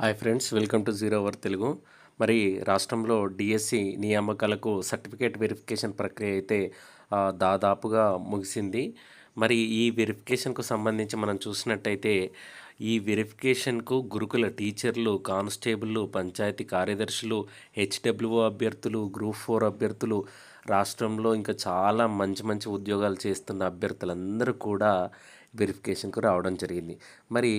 Hi friends welcome to zero hour Telugu. మరి రాష్ట్రంలో DSC నియామకాలకు సర్టిఫికేట్ వెరిఫికేషన్ ప్రక్రియ అయితే దాదాపుగా ముగిసింది. మరి ఈ వెరిఫికేషన్కు సంబంధించి మనం చూసినట్టయితే ఈ వెరిఫికేషన్కు గురుకుల టీచర్లు కానిస్టేబుల్లు పంచాయతీ కార్యదర్శులు హెచ్డబ్ల్యూఓ అభ్యర్థులు గ్రూప్ ఫోర్ అభ్యర్థులు రాష్ట్రంలో ఇంకా చాలా మంచి మంచి ఉద్యోగాలు చేస్తున్న అభ్యర్థులందరూ కూడా వెరిఫికేషన్కు రావడం జరిగింది. మరి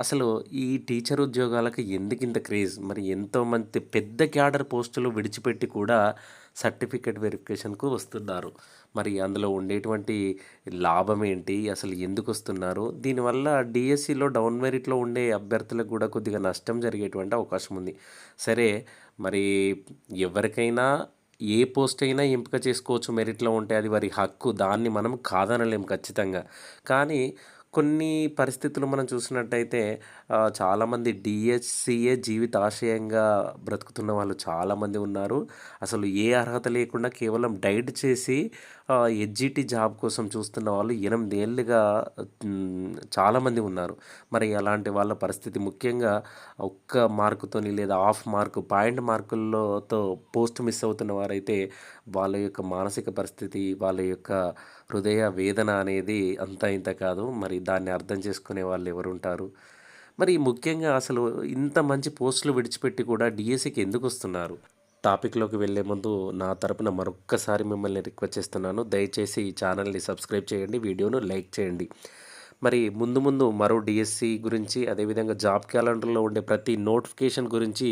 అసలు ఈ టీచర్ ఉద్యోగాలకు ఎందుకు ఇంత క్రేజ్? మరి ఎంతోమంది పెద్ద క్యాడర్ పోస్టులు విడిచిపెట్టి కూడా సర్టిఫికేట్ వెరిఫికేషన్కు వస్తున్నారు. మరి అందులో ఉండేటువంటి లాభం ఏంటి? అసలు ఎందుకు వస్తున్నారు? దీనివల్ల డిఎస్సిలో డౌన్ మెరిట్లో ఉండే అభ్యర్థులకు కూడా కొద్దిగా నష్టం జరిగేటువంటి అవకాశం ఉంది. సరే మరి ఎవరికైనా ఏ పోస్ట్ అయినా ఎంపిక చేసుకోవచ్చు మెరిట్లో ఉంటే అది వారి హక్కు. దాన్ని మనం కాదనలేం ఖచ్చితంగా. కానీ కొన్ని పరిస్థితులు మనం చూసినట్టయితే చాలామంది డిఎస్సిఏ జీవితాశయంగా బ్రతుకుతున్న వాళ్ళు చాలామంది ఉన్నారు. అసలు ఏ అర్హత లేకుండా కేవలం డైట్ చేసి ఎడ్జిటి జాబ్ కోసం చూస్తున్న వాళ్ళు ఎనిమిదేళ్ళుగా చాలామంది ఉన్నారు. మరి అలాంటి వాళ్ళ పరిస్థితి ముఖ్యంగా ఒక్క మార్కుతోని లేదా హాఫ్ మార్కు పాయింట్ మార్కుల్లోతో పోస్ట్ మిస్ అవుతున్న వారైతే వాళ్ళ యొక్క మానసిక పరిస్థితి వాళ్ళ యొక్క హృదయ వేదన అనేది అంత ఇంత కాదు. మరి దాన్ని అర్థం చేసుకునే వాళ్ళు ఎవరు ఉంటారు మరి ముఖ్యంగా అసలు ఇంత మంచి పోస్టులు విడిచిపెట్టి కూడా డిఎస్సికి ఎందుకు వస్తున్నారు? టాపిక్లోకి వెళ్ళే ముందు నా తరపున మరొక్కసారి మిమ్మల్ని రిక్వెస్ట్ చేస్తున్నాను. దయచేసి ఈ ఛానల్ని సబ్స్క్రైబ్ చేయండి వీడియోను లైక్ చేయండి. మరి ముందు ముందు మరో డిఎస్సి గురించి అదేవిధంగా జాబ్ క్యాలెండర్లో ఉండే ప్రతి నోటిఫికేషన్ గురించి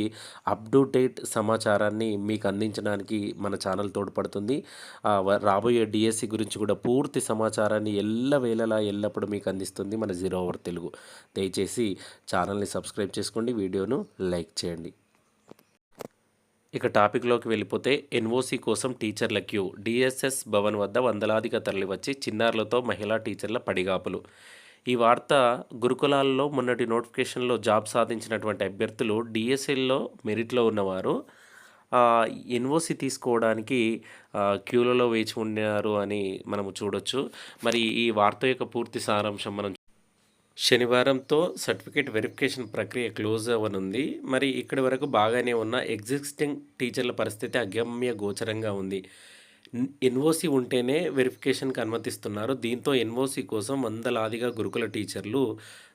అప్ టు డేట్ సమాచారాన్ని మీకు అందించడానికి మన ఛానల్ తోడ్పడుతుంది. రాబోయే డిఎస్సి గురించి కూడా పూర్తి సమాచారాన్ని ఎల్లవేళలా ఎల్లప్పుడూ మీకు అందిస్తుంది మన జీరో అవర్ తెలుగు. దయచేసి ఛానల్ని సబ్స్క్రైబ్ చేసుకోండి వీడియోను లైక్ చేయండి. ఇక టాపిక్లోకి వెళ్ళిపోతే ఎన్ఓసి కోసం టీచర్ల క్యూ. డిఎస్ఎస్ భవన్ వద్ద వందలాదిగా తరలివచ్చి చిన్నారులతో మహిళా టీచర్ల పడిగాపులు. ఈ వార్త గురుకులాల్లో మొన్నటి నోటిఫికేషన్లో జాబ్ సాధించినటువంటి అభ్యర్థులు డిఎస్ఎల్లో మెరిట్లో ఉన్నవారు ఎన్ఓసి తీసుకోవడానికి క్యూలలో వేచి ఉన్నారు అని మనము చూడొచ్చు. మరి ఈ వార్త యొక్క పూర్తి సారాంశం మనం శనివారంతో సర్టిఫికేట్ వెరిఫికేషన్ ప్రక్రియ క్లోజ్ అవ్వనుంది. మరి ఇక్కడి వరకు బాగానే ఉన్న ఎగ్జిస్టింగ్ టీచర్ల పరిస్థితి అగమ్య గోచరంగా ఉంది. ఎన్ఓసి ఉంటేనే వెరిఫికేషన్కి అనుమతిస్తున్నారు. దీంతో ఎన్ఓసి కోసం వందలాదిగా గురుకుల టీచర్లు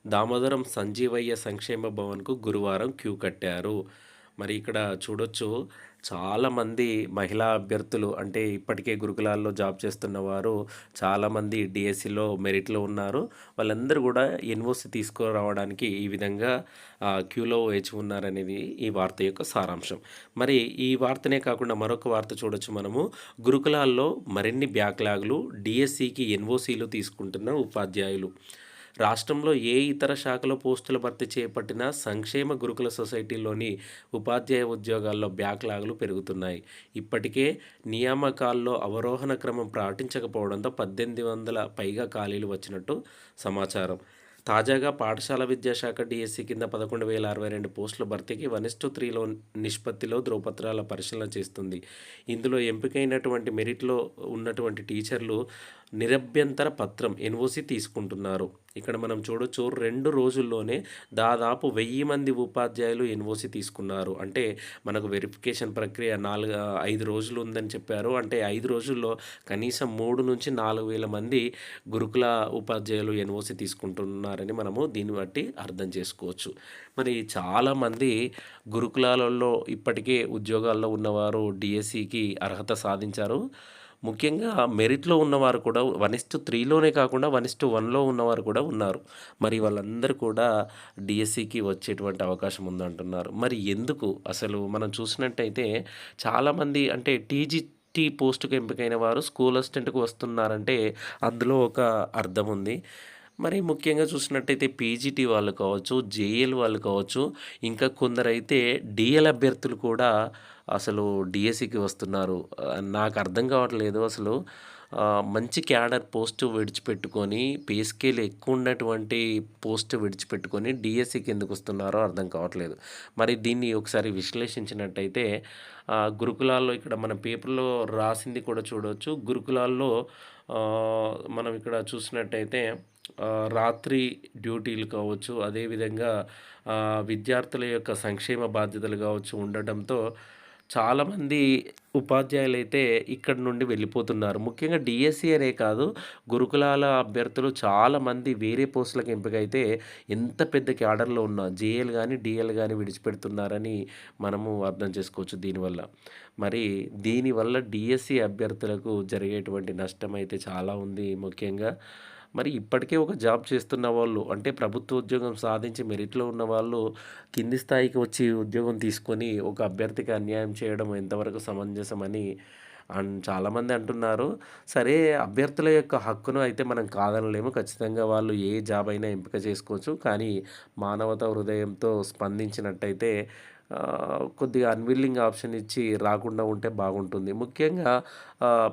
దామోదరం సంజీవయ్య సంక్షేమ భవన్కు గురువారం క్యూ కట్టారు. మరి ఇక్కడ చూడొచ్చు చాలామంది మహిళా అభ్యర్థులు అంటే ఇప్పటికే గురుకులాల్లో జాబ్ చేస్తున్న వారు చాలామంది డిఎస్సిలో మెరిట్లో ఉన్నారు. వాళ్ళందరూ కూడా ఎన్ఓసి తీసుకురావడానికి ఈ విధంగా క్యూలో వేచి ఉన్నారనేది ఈ వార్త యొక్క సారాంశం. మరి ఈ వార్తనే కాకుండా మరొక వార్త చూడొచ్చు మనము. గురుకులాల్లో మరిన్ని బ్యాక్లాగ్లు డిఎస్సికి ఎన్ఓసీలు తీసుకుంటున్న ఉపాధ్యాయులు. రాష్ట్రంలో ఏ ఇతర శాఖలో పోస్టుల భర్తీ చేపట్టినా సంక్షేమ గురుకుల సొసైటీలోని ఉపాధ్యాయ ఉద్యోగాల్లో బ్యాక్లాగులు పెరుగుతున్నాయి. ఇప్పటికే నియామకాల్లో అవరోహణ క్రమం పాటించకపోవడంతో పద్దెనిమిది వందల పైగా ఖాళీలు వచ్చినట్టు సమాచారం. తాజాగా పాఠశాల విద్యాశాఖ డిఎస్సి కింద పదకొండు వేల అరవై రెండు పోస్టుల భర్తీకి వన్ టు త్రీలో నిష్పత్తిలో ధ్రువపత్రాల పరిశీలన చేస్తుంది. ఇందులో ఎంపికైనటువంటి మెరిట్లో ఉన్నటువంటి టీచర్లు నిరభ్యంతర పత్రం ఎన్ఓసి తీసుకుంటున్నారు. ఇక్కడ మనం చూడొచ్చు రెండు రోజుల్లోనే దాదాపు వెయ్యి మంది ఉపాధ్యాయులు ఎన్ఓసి తీసుకున్నారు. అంటే మనకు వెరిఫికేషన్ ప్రక్రియ నాలుగు ఐదు రోజులు ఉందని చెప్పారు. అంటే ఐదు రోజుల్లో కనీసం మూడు నుంచి నాలుగు వేల మంది గురుకుల ఉపాధ్యాయులు ఎన్ఓసి తీసుకుంటున్నారని మనము దీన్ని బట్టి అర్థం చేసుకోవచ్చు. మరి చాలామంది గురుకులాలలో ఇప్పటికే ఉద్యోగాల్లో ఉన్నవారు డిఎస్సికి అర్హత సాధించారు. ముఖ్యంగా మెరిట్లో ఉన్నవారు కూడా వన్ ఇస్ టు త్రీలోనే కాకుండా వన్ ఇస్ టు వన్లో ఉన్నవారు కూడా ఉన్నారు. మరి వాళ్ళందరూ కూడా డిఎస్సికి వచ్చేటువంటి అవకాశం ఉందంటున్నారు. మరి ఎందుకు? అసలు మనం చూసినట్టయితే చాలామంది అంటే టీజీటీ పోస్టుకు ఎంపికైన వారు స్కూల్ అసిస్టెంట్కు వస్తున్నారంటే అందులో ఒక అర్థం ఉంది. మరి ముఖ్యంగా చూసినట్టయితే పీజీటీ వాళ్ళు కావచ్చు జేఎల్ వాళ్ళు కావచ్చు ఇంకా కొందరైతే డిఎల్ అభ్యర్థులు కూడా అసలు డిఎస్సికి వస్తున్నారు. నాకు అర్థం కావట్లేదు అసలు. మంచి క్యాడర్ పోస్ట్ విడిచిపెట్టుకొని పే స్కేల్ ఎక్కువ ఉన్నటువంటి పోస్ట్ విడిచిపెట్టుకొని డిఎస్సికి ఎందుకు వస్తున్నారో అర్థం కావట్లేదు. మరి దీన్ని ఒకసారి విశ్లేషించినట్టయితే గురుకులాల్లో ఇక్కడ మన పేపర్లో రాసింది కూడా చూడవచ్చు గురుకులాల్లో మనం ఇక్కడ చూసినట్టయితే రాత్రి డ్యూటీలు కావచ్చు అదేవిధంగా విద్యార్థుల యొక్క సంక్షేమ బాధ్యతలు కావచ్చు ఉండటంతో చాలామంది ఉపాధ్యాయులైతే ఇక్కడి నుండి వెళ్ళిపోతున్నారు. ముఖ్యంగా డిఎస్సి అనే కాదు గురుకులాల అభ్యర్థులు చాలామంది వేరే పోస్టులకు ఎంపికైతే ఎంత పెద్ద క్యాడర్‌లో ఉన్న జేఎల్ కానీ డీఎల్ కానీ విడిచిపెడుతున్నారని మనము అర్థం చేసుకోవచ్చు దీనివల్ల. మరి దీనివల్ల డిఎస్సి అభ్యర్థులకు జరిగేటువంటి నష్టం అయితే చాలా ఉంది ముఖ్యంగా. మరి ఇప్పటికే ఒక జాబ్ చేస్తున్న వాళ్ళు అంటే ప్రభుత్వ ఉద్యోగం సాధించి మెరిట్‌లో ఉన్న వాళ్ళు కింది స్థాయికి వచ్చి ఉద్యోగం తీసుకొని ఒక అభ్యర్థికి అన్యాయం చేయడం ఎంతవరకు సమంజసమని అండ్ చాలామంది అంటున్నారు. సరే అభ్యర్థుల యొక్క హక్కును అయితే మనం కాదనలేము. ఖచ్చితంగా వాళ్ళు ఏ జాబ్ అయినా ఎంపిక చేసుకోవచ్చు. కానీ మానవత హృదయంతో స్పందించినట్టయితే కొద్దిగా అన్‌విల్లింగ్ ఆప్షన్ ఇచ్చి రాకుండా ఉంటే బాగుంటుంది. ముఖ్యంగా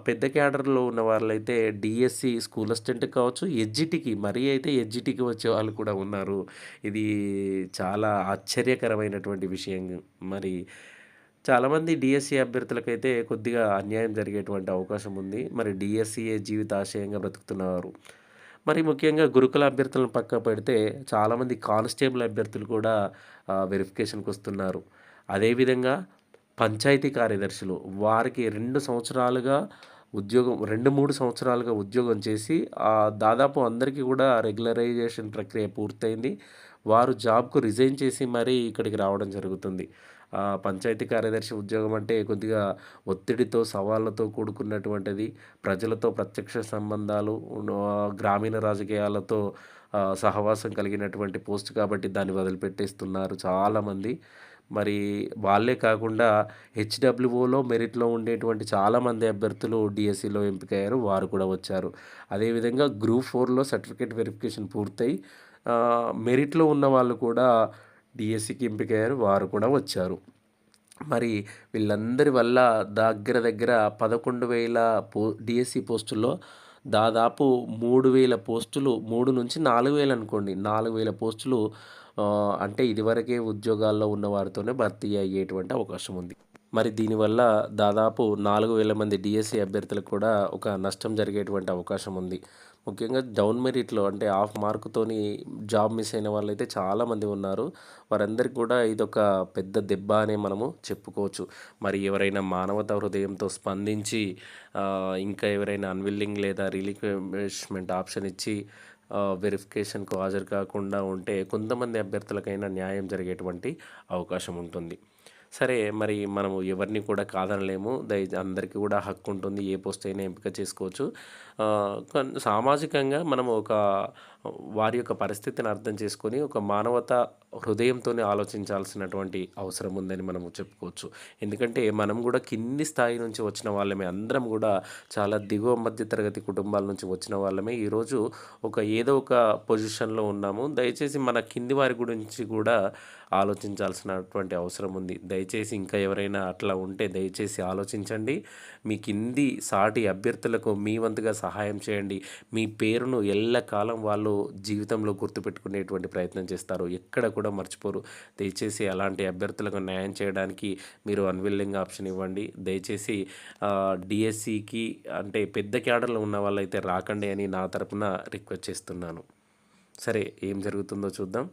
పెద్ద క్యాడర్‌లో ఉన్న వాళ్ళైతే డిఎస్సి స్కూల్ అసిస్టెంట్ కావచ్చు, ఎడ్జిటికి మరీ అయితే ఎజ్జిటికి వచ్చే వాళ్ళు కూడా ఉన్నారు. ఇది చాలా ఆశ్చర్యకరమైనటువంటి విషయం. మరి చాలామంది డిఎస్సి అభ్యర్థులకైతే కొద్దిగా అన్యాయం జరిగేటువంటి అవకాశం ఉంది. మరి డీఎస్సీయే జీవితాశయంగా బ్రతుకుతున్నవారు. మరి ముఖ్యంగా గురుకుల అభ్యర్థులను పక్క పెడితే చాలామంది కానిస్టేబుల్ అభ్యర్థులు కూడా వెరిఫికేషన్కి వస్తున్నారు అదేవిధంగా పంచాయతీ కార్యదర్శులు వారికి రెండు సంవత్సరాలుగా ఉద్యోగం 2, 3 సంవత్సరాలుగా ఉద్యోగం చేసి దాదాపు అందరికీ కూడా రెగ్యులరైజేషన్ ప్రక్రియ పూర్తయింది. వారు జాబ్‌కు రిజైన్ చేసి మరీ ఇక్కడికి రావడం జరుగుతుంది. పంచాయతీ కార్యదర్శి ఉద్యోగం అంటే కొద్దిగా ఒత్తిడితో, సవాళ్ళతో కూడుకున్నటువంటిది. ప్రజలతో ప్రత్యక్ష సంబంధాలు గ్రామీణ రాజకీయాలతో సహవాసం కలిగినటువంటి పోస్ట్ కాబట్టి దాన్ని వదిలిపెట్టేస్తున్నారు చాలామంది. మరి వాళ్ళే కాకుండా హెచ్‌డబ్ల్యూఓలో మెరిట్‌లో ఉండేటువంటి చాలామంది అభ్యర్థులు డీఎస్సీలో ఎంపికయ్యారు. వారు కూడా వచ్చారు. అదేవిధంగా గ్రూప్ ఫోర్లో సర్టిఫికేట్ వెరిఫికేషన్ పూర్తయి మెరిట్‌లో ఉన్న వాళ్ళు కూడా డిఎస్సికి ఎంపికయ్యారు. వారు కూడా వచ్చారు. మరి వీళ్ళందరి వల్ల దగ్గర దగ్గర 11,000 పో డిఎస్సి పోస్టుల్లో దాదాపు మూడు వేల పోస్టులు 3-4,000 అనుకోండి. 4,000 పోస్టులు అంటే ఇదివరకే ఉద్యోగాల్లో ఉన్న వారితోనే భర్తీ అయ్యేటువంటి అవకాశం ఉంది. మరి దీనివల్ల దాదాపు 4,000 మంది డిఎస్సి అభ్యర్థులకు కూడా ఒక నష్టం జరిగేటువంటి అవకాశం ఉంది. ముఖ్యంగా డౌన్ మెరిట్‌లో అంటే హాఫ్ మార్క్‌తోని జాబ్ మిస్ అయిన వాళ్ళైతే చాలామంది ఉన్నారు. వారందరికీ కూడా ఇదొక పెద్ద దెబ్బ అనే మనము చెప్పుకోవచ్చు. మరి ఎవరైనా మానవతా హృదయంతో స్పందించి ఇంకా ఎవరైనా అన్‌విల్లింగ్ లేదా రిలీక్వెస్ట్మెంట్ ఆప్షన్ ఇచ్చి వెరిఫికేషన్‌కు హాజరు కాకుండా ఉంటే కొంతమంది అభ్యర్థులకైనా న్యాయం జరిగేటువంటి అవకాశం ఉంటుంది. సరే మరి మనము ఎవరిని కూడా కాదనలేము. దయ అందరికీ కూడా హక్కు ఉంటుంది. ఏ పోస్ట్ అయినా ఎంపిక చేసుకోవచ్చు. సామాజికంగా మనము ఒక వారి యొక్క పరిస్థితిని అర్థం చేసుకొని ఒక మానవత హృదయంతోనే ఆలోచించాల్సినటువంటి అవసరం ఉందని మనము చెప్పుకోవచ్చు. ఎందుకంటే మనం కూడా కింది స్థాయి నుంచి వచ్చిన వాళ్ళమే. అందరం కూడా చాలా దిగువ మధ్యతరగతి కుటుంబాల నుంచి వచ్చిన వాళ్ళమే. ఈరోజు ఒక ఏదో ఒక పొజిషన్‌లో ఉన్నాము. దయచేసి మన కింది వారి గురించి కూడా ఆలోచించాల్సినటువంటి అవసరం ఉంది. దయచేసి ఇంకా ఎవరైనా అట్లా ఉంటే దయచేసి ఆలోచించండి. మీ కింది సాటి అభ్యర్థులకు మీ వంతుగా సహాయం చేయండి. మీ పేరును ఎల్లకాలం వాళ్ళు జీవితంలో గుర్తుపెట్టుకునేటువంటి ప్రయత్నం చేస్తారు. ఎక్కడ కూడా మర్చిపోరు. దయచేసి అలాంటి అభ్యర్థులకు న్యాయం చేయడానికి మీరు అన్‌విల్లింగ్ ఆప్షన్ ఇవ్వండి. దయచేసి డిఎస్సికి డీఎస్సీకి అంటే పెద్ద క్యాడర్‌లో ఉన్న వాళ్ళైతే రాకండి అని నా తరపున రిక్వెస్ట్ చేస్తున్నాను. సరే ఏం జరుగుతుందో చూద్దాం.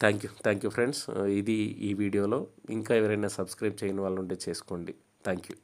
Thank you. Thank you friends. ఇది ఈ వీడియోలో. ఇంకా ఎవరైనా సబ్స్క్రైబ్ చేయని వాళ్ళు ఉంటే చేసుకోండి. Thank you.